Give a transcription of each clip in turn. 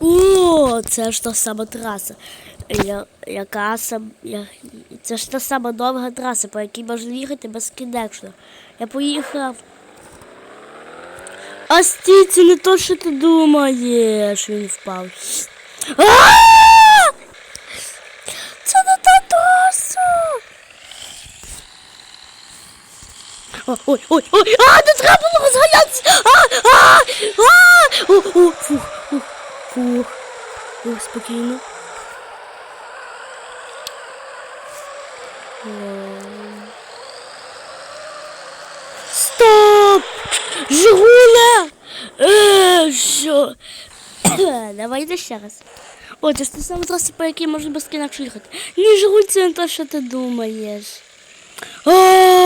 О, це ж та сама траса. Я, яка сам, я, це ж та сама довга траса, по якій можна їхати безкінечно. Я поїхав. А стій, не то, що ти думаєш. Він впав. А! Ой, ой, ой, а, не треба було розганятися! А, а, а! О, о, фух, фух. Фух, спокійно. Стоп! Жигуля! Е, що? Давайте ще раз. О, це ж те саме траса, по якій можна безкінечно їхати. Ні, Жигуль, це не те, що ти думаєш. А!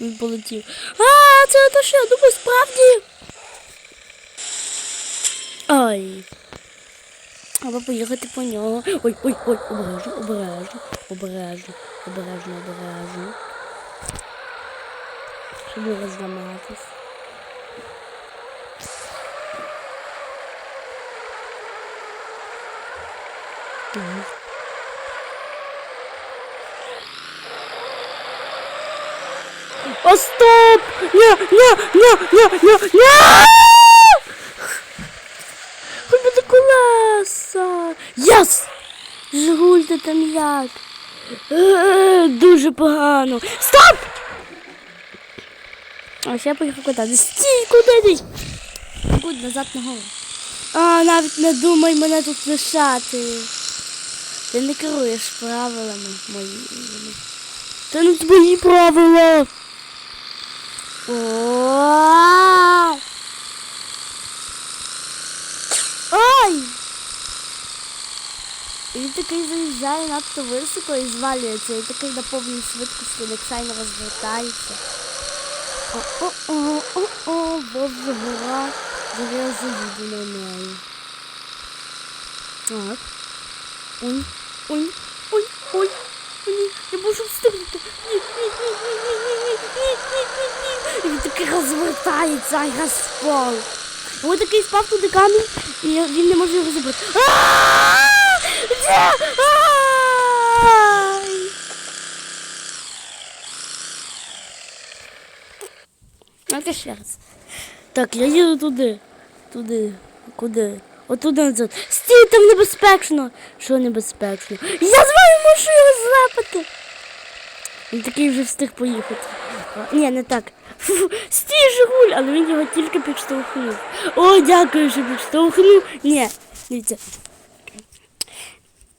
Він полетів. А, це те, що я думаю, справді. Ай. Треба поїхати по нього. Ой, ой, ой, обережно, обережно, обережно, обережно, обережно. Щоб не розламатись. Мгм. О, стоп! Ня, ня, ня, ня, ня, ня! Хоч би до колеса! Яс! Жигуль, ти там як? Е, Дуже погано. Стоп! А ще я поїхав катати. Стій, куди ти? Будь назад на голову. А, навіть не думай мене тут лишати. Ти не керуєш правилами моїми. Це не твої правила. О! Ой! І Він такий заїжджає надто високо і звалюється, і такий на повній швидкості нечайно розвертається. О-о-о-о-о, боже гора, зараз заїду. Так. Ой, ой, ой, ой, ні, я можу встигнути. Ні, ні, ні, ні, ні, ні, ні, ні, ні, ні. І він такий розвертається, і розпал. Ось такий впав туди камінь, і він не може його. А! Де? Ще раз. Так, я їду туди. Туди. Куди? Отуди назад. Стій, там небезпечно. Що небезпечно? Я з вами можу його злепати. Він такий вже встиг поїхати. Ні, не так. Фу, стій, Жигуль, але він його тільки підштовхнув. О, дякую, що підштовхнув. Ні, дивіться.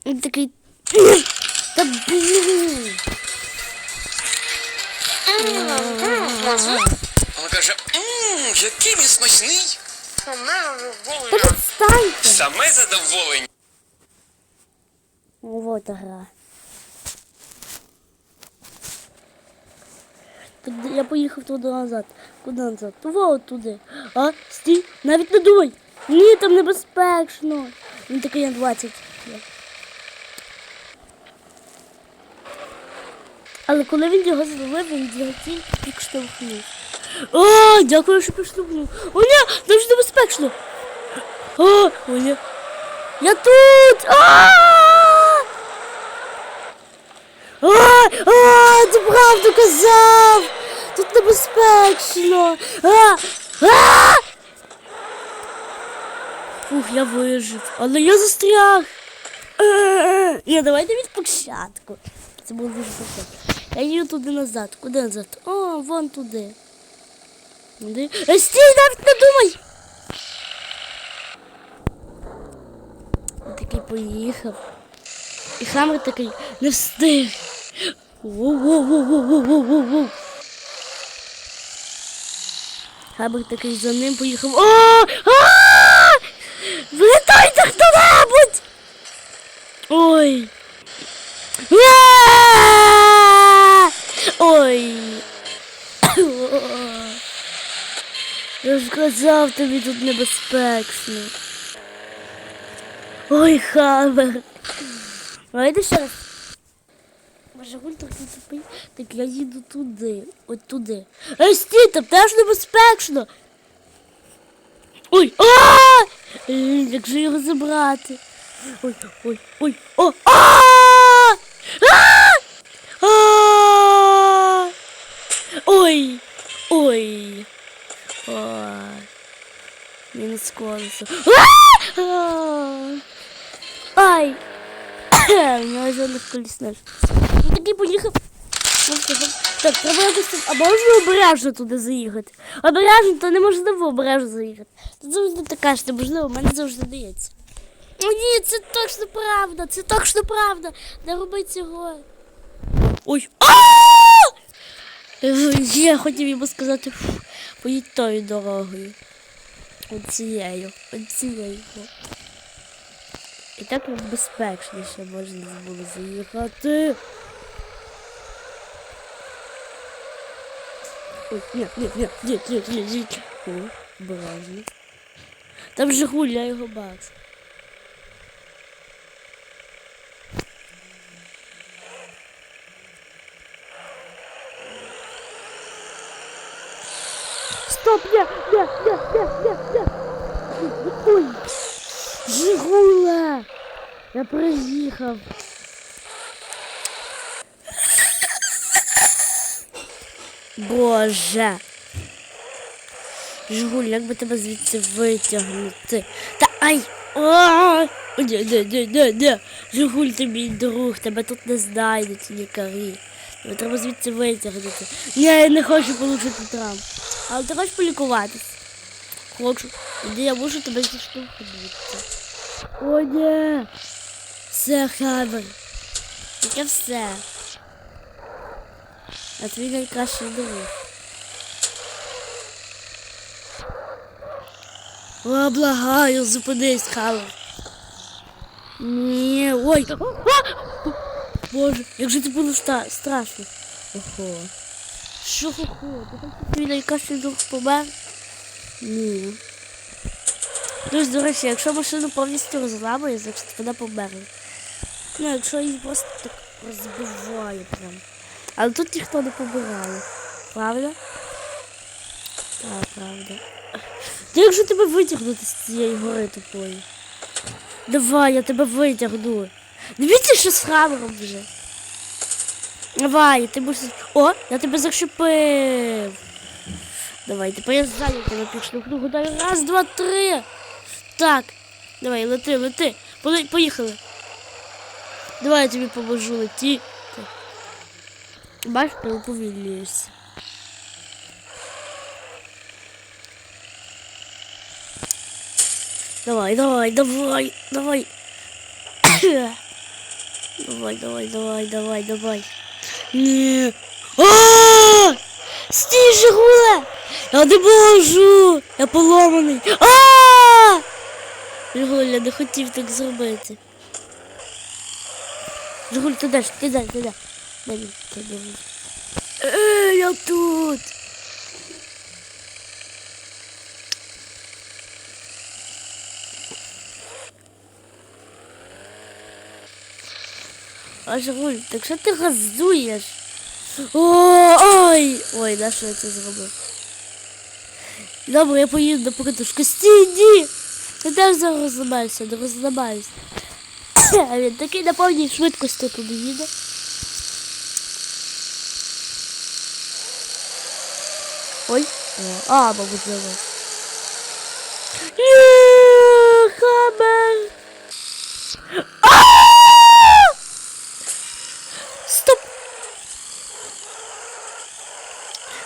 Він такий. Та блін. Вона каже, ммм, який він смачний. Та підстаньте. Саме задоволення. Вот гра. Я поїхав туди назад. Куди назад? Вот туди. А, стій, навіть не думай. Ні, там небезпечно. Він такий на 20. Але коли він його зловив, він його тільки підштовхнув. О, дякую, що підштовхнув. О, ні, дуже небезпечно. О, о, ні. Я тут! А! А, а, ти правду казав! Тут небезпечно! А, а! Фух, я вижив, але я застряг. Ні, давайте від початку. Це було дуже просто. Я їду туди назад. Куди назад? О, вон туди. Туди. Е, Стій, навіть не думай! Такий поїхав. І Хаммер такий не встиг. Хаммер такий за ним поїхав. О! А! Вилітайте хто-небудь! Ой. Ой. Я ж казав тобі тут небезпечно. Ой, Хаммер. Давайте ще раз. Жигуль трохи тупий, так я їду туди, от туди. Ей, стій, там теж небезпечно. Ой, а! Як же його забрати? Ой, ой, ой, о, а! А! Ой, ой. Ой. Мінус! А! Ай! У нього жодних коліс. Ну такий поїхав. Так, треба якось. А можна обережно туди заїхати? Обережно, то неможливо обережно заїхати. Тут завжди така ж неможливо, мене завжди дається. О, ні, це точно правда, це точно правда. Не роби цього. Ой. Е, Я хотів йому сказати, поїдь тою дорогою. Оцією, оцією. І так безпечніше можна було заїхати. Ой, ні, ні, ні, ні, ні, ні, ні. О, обережно. Там Жигуль, я його бачу. Стоп, ні, ні, ні, ні, ні, ні. Ой, Жигуля! Я проїхав. Боже. Жигуль, як би тебе звідси витягнути? Та ай! А! Ні, ні, ні, ні, ні. Жигуль, ти мій друг, тебе тут не знайдуть лікарі. Тебе треба звідси витягнути. Я не хочу отримати травму. Але ти хочеш полікуватись? Хочу. Іди, я можу тебе зіштовхнути. О, ні. Все, Хабер. Таке все. А твій найкращий друг. О, благаю, зупинись, Хабер. Ні, ой. Боже, як же це було страшно. Ого. Що хо-хо? Ти хочеш, твій найкращий друг помер? Ні. Друзі, до речі, якщо машину повністю розламує, значить вона померла. Ну, якщо її просто так розбиває прям. Але тут ніхто не помирає. Правда? Так, правда. Як же тебе витягнути з цієї гори тупої? Давай, я тебе витягну. Дивіться, що з хамером вже. Давай, ти будеш. О, я тебе зачепив. Давай, тепер я ззаду тебе підштовхну. Гадаю, раз, два, три. Так. Давай, лети, лети. Поїхали. Давай я тобі поможу лети. Бачиш, ти уповільнюєшся. Давай, давай, давай, давай. Давай, давай, давай, давай, давай. Ні. А! Стій, Жигуле! Я не можу! Я поломаний. А! Жигуль, я не хотів так зробити. Жигуль, ти ж? Ти де, ти він? Ти? Е, я тут. А Жигуль, так що ти газуєш? О, ой! Ой, на що я це зробив? Добре, я поїду до покатушки. Стій, йди! Ти теж зараз розламаєшся, не. Він такий на повній швидкості туди їде. Ой, а, мабуть, зараз. Ні, Хамер! Стоп!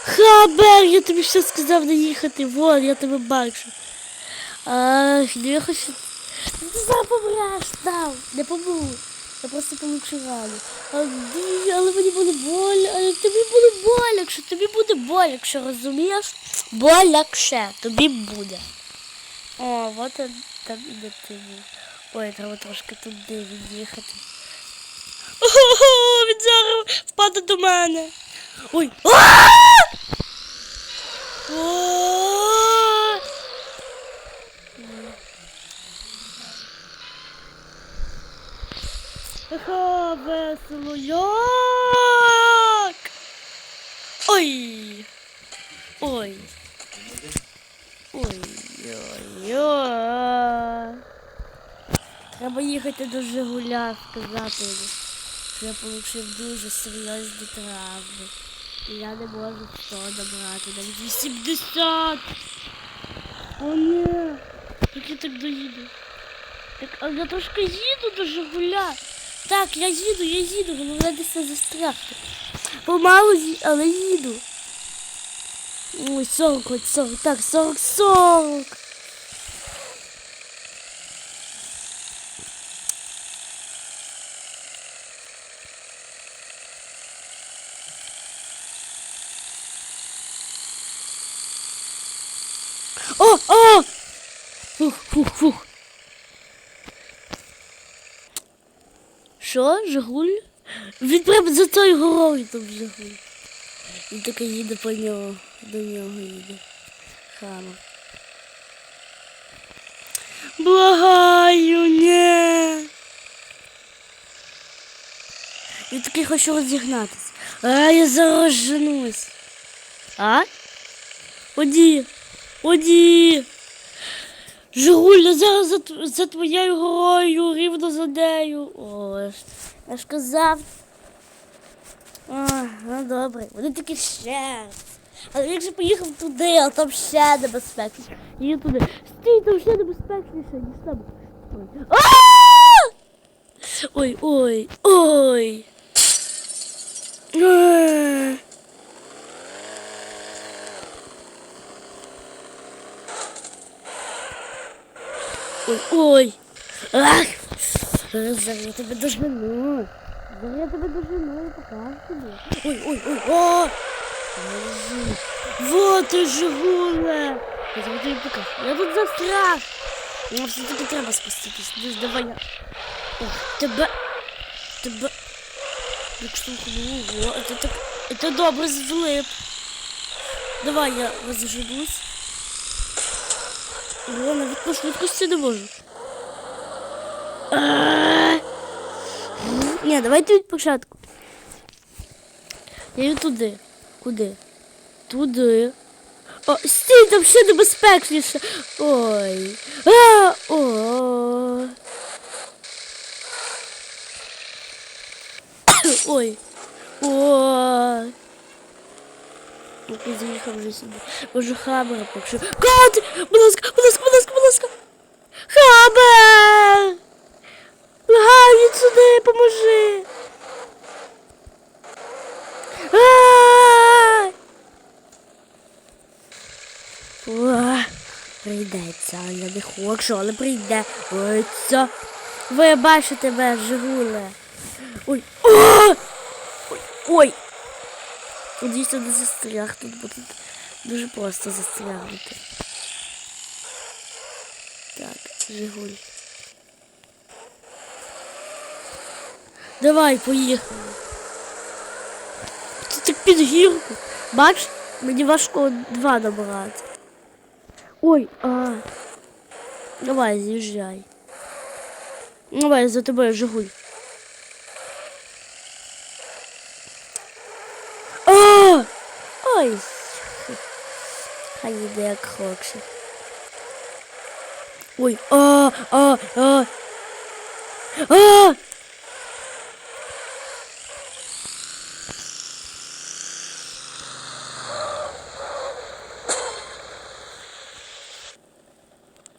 Хабер, я тобі ще сказав не їхати, вон, я тебе бачу. Ах, ну я хочу. Ти зараз там, не помру. Я просто получу рану. Але мені буде боль, але тобі буде болякше, тобі буде болякше, розумієш? Болякше, тобі буде. О, от там і ти. Ой, треба трошки туди від'їхати. Ого, він зараз впаде до мене. Ой. весело. Ой. Ой. Ой-ой-ой. Треба їхати до Жигуля, сказати. що Я отримав дуже серйозні травми. І я не можу що добрати. Навіть 80. О, ні. Як я так доїду? Так, а я трошки їду до Жигуля. Так, я їду, я їду, головне десь не застрягти. Помалу, але їду. Ой, 40, хоч 40, так, 40, 40. О, о! Фух, фух, фух. Що, Жигуль? Він прямо за тою горою там Жигуль. Він таки їде по нього, до нього їде. Хама. Благаю, ні. Він такий хоче розігнатися. А я зараз женусь. А? Оді. Оді. Жигуль, я зараз за, за твоєю горою, рівно за нею. О, я ж, казав. А, ну добре, вони такі ще. Але як же поїхав туди, а там ще небезпечніше. Їду туди. Стій, там ще небезпечніше, ніж там. Ой, ой, ой. Ой, ой. Ах! Зараз я тебе дожену. Зараз я тебе дожену і покажу тобі. Ой, ой, ой, о! Вот ти Жигуле. Я зараз тобі покажу. Я тут застряг. Нам все-таки треба спаститись. Десь давай я. Ох, тебе. Тебе. Так штовхнуло. О, це так. Це добре злип. Давай я розживусь. О, навіть по швидкості не можу. А! Ні, давайте від початку. Я йду туди. Куди? Туди. О, стій, там ще небезпечніше. Ой. А, о. Ой. Ну, ти заїхав вже сюди. Може, хабера покажу. Кот! Будь ласка, будь ласка, будь ласка, будь ласка. Хабер! Благаю, йди сюди, поможи. А! О, Прийдеться, я не хочу, але прийде. Ой, це. Ви бачите тебе, Жигуле. Ой. Ой, ой. Дійсно не застряг, тут буде дуже просто застрягнути. Так, Жигуль. Давай, поїхали. Це так під гірку. Бач, мені важко два набрати. Ой, а. Давай, з'їжджай. Давай, за тобою Жигуль. О! Ой. Хай йде як хоче. Ой, а, а, а. А!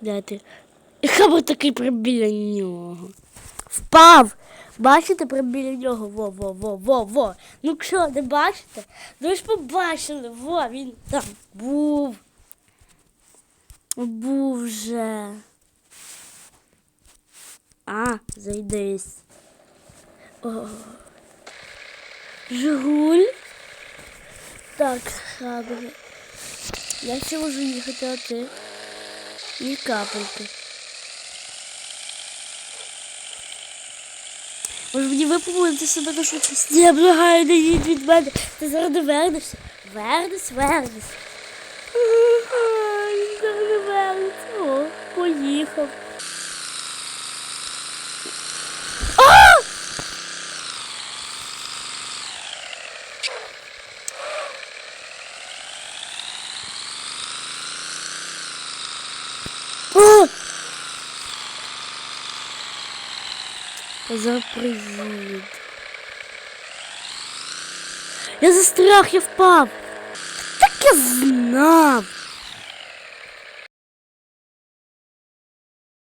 Де? І хабар такий прям біля нього. Впав! Бачите прям біля нього? Во, во, во, во, во. Ну що, не бачите? Ну ж побачили, во, він там був. Був вже. А, зайдись. О. Жигуль. Так, хабар. Я ще можу їхати, а ти? Ні капельки. Може мені випробувати себе на швидкість? Не благаю, не їдь від мене. Ти зараз не вернешся. Вернись, вернись. Ага, зараз не вернеться. О, поїхав. А! О! Зараз. Я застряг, я впав. Так я знав.